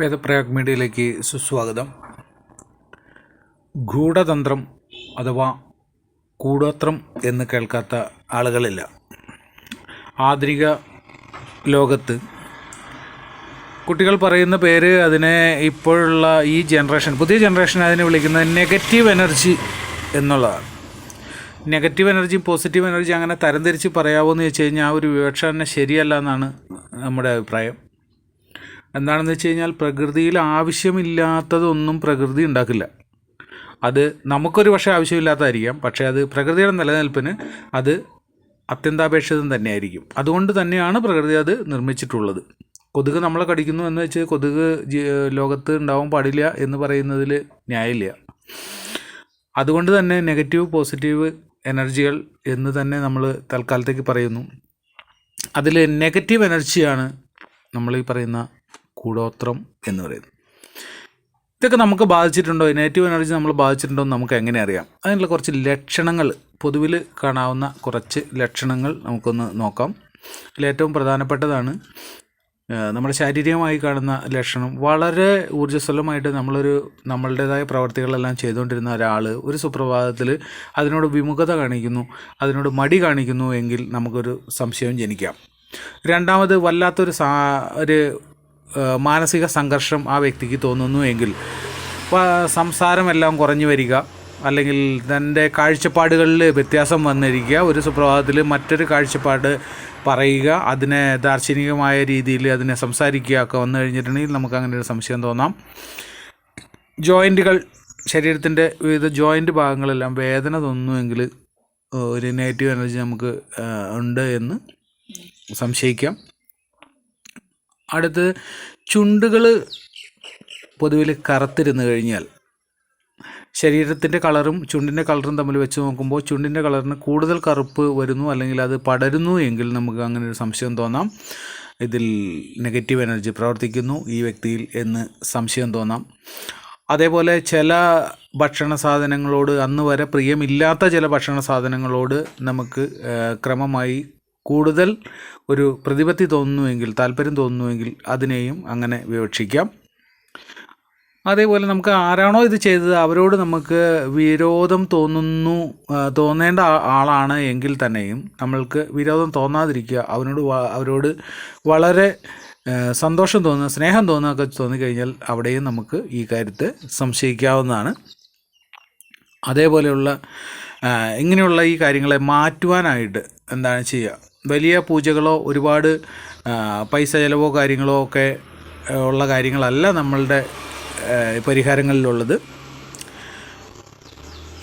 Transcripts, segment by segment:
വേദപ്രയാഗ് മീഡിയയിലേക്ക് സുസ്വാഗതം. ഗൂഢതന്ത്രം അഥവാ കൂടോത്രം എന്ന് കേൾക്കാത്ത ആളുകളില്ല. ആധുനിക ലോകത്ത് കുട്ടികൾ പറയുന്ന പേര് അതിനെ ഇപ്പോഴുള്ള ഈ ജനറേഷൻ പുതിയ ജനറേഷൻ അതിനെ വിളിക്കുന്നത് നെഗറ്റീവ് എനർജി എന്നുള്ളതാണ്. നെഗറ്റീവ് എനർജി പോസിറ്റീവ് എനർജി അങ്ങനെ തരംതിരിച്ച് പറയാമോ എന്ന് ചോദിച്ചു കഴിഞ്ഞാൽ ആ ഒരു വിവക്ഷ തന്നെ ശരിയല്ല എന്നാണ് നമ്മുടെ അഭിപ്രായം. എന്താണെന്ന് വെച്ച് കഴിഞ്ഞാൽ പ്രകൃതിയിൽ ആവശ്യമില്ലാത്തതൊന്നും പ്രകൃതി ഉണ്ടാക്കില്ല. അത് നമുക്കൊരു പക്ഷേ ആവശ്യമില്ലാത്തതായിരിക്കാം. പക്ഷേ അത് പ്രകൃതിയുടെ നിലനിൽപ്പിന് അത് അത്യന്താപേക്ഷിതം തന്നെയായിരിക്കും. അതുകൊണ്ട് തന്നെയാണ് പ്രകൃതി അത് നിർമ്മിച്ചിട്ടുള്ളത്. കൊതുക് നമ്മളെ കടിക്കുന്നു എന്ന് വെച്ച് കൊതുക് ലോകത്ത് ഉണ്ടാവാൻ പാടില്ല എന്ന് പറയുന്നതിൽ ന്യായമില്ല. അതുകൊണ്ട് തന്നെ നെഗറ്റീവ് പോസിറ്റീവ് എനർജികൾ എന്ന് തന്നെ നമ്മൾ തൽക്കാലത്തേക്ക് പറയുന്നു. അതിൽ നെഗറ്റീവ് എനർജിയാണ് നമ്മൾ ഈ പറയുന്ന കൂടോത്രം എന്ന് പറയുന്നത്. ഇതൊക്കെ നമുക്ക് ബാധിച്ചിട്ടുണ്ടോ? നെഗറ്റീവ് എനർജി നമ്മൾ ബാധിച്ചിട്ടുണ്ടോ എന്ന് നമുക്ക് എങ്ങനെ അറിയാം? അതിനുള്ള കുറച്ച് ലക്ഷണങ്ങൾ പൊതുവിൽ കാണാവുന്ന കുറച്ച് ലക്ഷണങ്ങൾ നമുക്കൊന്ന് നോക്കാം. അതിൽ ഏറ്റവും പ്രധാനപ്പെട്ടതാണ് നമ്മുടെ ശാരീരികമായി കാണുന്ന ലക്ഷണം. വളരെ ഊർജസ്വലമായിട്ട് നമ്മളൊരു നമ്മളുടേതായ പ്രവർത്തികളെല്ലാം ചെയ്തുകൊണ്ടിരുന്ന ഒരാൾ ഒരു സുപ്രഭാതത്തിൽ അതിനോട് വിമുഖത കാണിക്കുന്നു അതിനോട് മടി കാണിക്കുന്നു എങ്കിൽ നമുക്കൊരു സംശയം ജനിക്കാം. രണ്ടാമത് വല്ലാത്തൊരു സാ ഒരു മാനസിക സംഘർഷം ആ വ്യക്തിക്ക് തോന്നുന്നു എങ്കിൽ. സംസാരമെല്ലാം കുറഞ്ഞു വരിക. അല്ലെങ്കിൽ തന്റെ കാഴ്ചപ്പാടുകളിൽ വ്യത്യാസം വന്നിരിക്കുക. ഒരു സുപ്രഭാതത്തിൽ മറ്റൊരു കാഴ്ചപ്പാട് പറയുക. അതിനെ ദാർശനികമായ രീതിയിൽ അതിനെ സംസാരിക്കുക ഒക്കെ വന്നു കഴിഞ്ഞിട്ടുണ്ടെങ്കിൽ നമുക്ക് അങ്ങനെ ഒരു സംശയം തോന്നാം. ജോയിന്റുകൾ ശരീരത്തിന്റെ വിവിധ ജോയിന്റ് ഭാഗങ്ങളെല്ലാം വേദന തോന്നുന്നുവെങ്കിൽ ഒരു നെഗറ്റീവ് എനർജി നമുക്ക് ഉണ്ട് എന്ന് സംശയിക്കാം. അടുത്ത് ചുണ്ടുകൾ പൊതുവിൽ കറുത്തിരുന്നു കഴിഞ്ഞാൽ ശരീരത്തിന്റെ കളറും ചുണ്ടിന്റെ കളറും തമ്മിൽ വെച്ച് നോക്കുമ്പോൾ ചുണ്ടിന്റെ കളറിന് കൂടുതൽ കറുപ്പ് വരുന്നു അല്ലെങ്കിൽ അത് പടരുന്നു എങ്കിൽ നമുക്ക് അങ്ങനെ ഒരു സംശയം തോന്നാം. ഇതിൽ നെഗറ്റീവ് എനർജി പ്രവർത്തിക്കുന്നു ഈ വ്യക്തിയിൽ എന്ന് സംശയം തോന്നാം. അതേപോലെ ചില ഭക്ഷണ സാധനങ്ങളോട് അന്ന് വരെ പ്രിയമില്ലാത്ത ചില ഭക്ഷണ സാധനങ്ങളോട് നമുക്ക് ക്രമമായി കൂടുതൽ ഒരു പ്രതിപത്തി തോന്നുന്നുവെങ്കിൽ താല്പര്യം തോന്നുന്നുവെങ്കിൽ അതിനെയും അങ്ങനെ വിവക്ഷിക്കാം. അതേപോലെ നമുക്ക് ആരാണോ ഇത് ചെയ്തത് അവരോട് നമുക്ക് വിരോധം തോന്നുന്നു തോന്നേണ്ട ആളാണ് എങ്കിൽ തന്നെയും നമ്മൾക്ക് വിരോധം തോന്നാതിരിക്കുക അവനോട് അവരോട് വളരെ സന്തോഷം തോന്നുക സ്നേഹം തോന്നുക തോന്നുകയൊക്കെ തോന്നിക്കഴിഞ്ഞാൽ അവിടെയും നമുക്ക് ഈ കാര്യത്തെ സംശയിക്കാവുന്നതാണ്. അതേപോലെയുള്ള ഇങ്ങനെയുള്ള ഈ കാര്യങ്ങളെ മാറ്റുവാനായിട്ട് എന്താണ് ചെയ്യുക? വലിയ പൂജകളോ ഒരുപാട് പൈസ ചിലവോ കാര്യങ്ങളോ ഒക്കെ ഉള്ള കാര്യങ്ങളല്ല നമ്മളുടെ പരിഹാരങ്ങളിലുള്ളത്.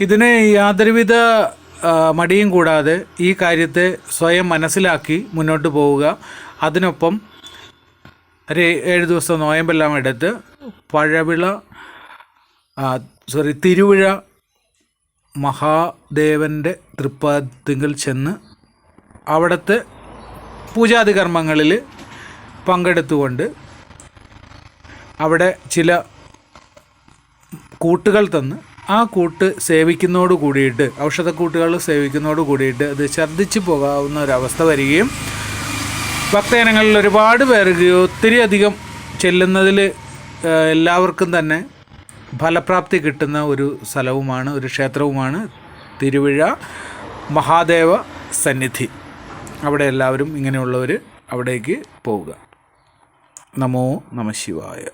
ഇതിന് യാതൊരുവിധ മടിയും കൂടാതെ ഈ കാര്യത്തെ സ്വയം മനസ്സിലാക്കി മുന്നോട്ട് പോവുക. അതിനൊപ്പം ഒരു ഏഴ് ദിവസം നോയമ്പെല്ലാം എടുത്ത് പഴവിള സോറി തിരുവിഴ മഹാദേവന്റെ തൃപ്പാദത്തിങ്കിൽ ചെന്ന് അവിടുത്തെ പൂജാതി കർമ്മങ്ങളിൽ പങ്കെടുത്തുകൊണ്ട് അവിടെ ചില കൂട്ടുകൾ തന്ന് ആ കൂട്ട് സേവിക്കുന്നതോട് കൂടിയിട്ട് ഔഷധക്കൂട്ടുകൾ സേവിക്കുന്നതോട് കൂടിയിട്ട് അത് ഛർദ്ദിച്ച് പോകാവുന്ന ഒരവസ്ഥ വരികയും ഭക്തജനങ്ങളിൽ ഒരുപാട് പേർക്ക് ഒത്തിരി അധികം ചെല്ലുന്നതിൽ എല്ലാവർക്കും തന്നെ ഫലപ്രാപ്തി കിട്ടുന്ന ഒരു സ്ഥലവുമാണ് ഒരു ക്ഷേത്രവുമാണ് തിരുവിഴ മഹാദേവ സന്നിധി. അവിടെ എല്ലാവരും ഇങ്ങനെയുള്ളവർ അവിടേക്ക് പോവുക. നമോ നമ ശിവായ.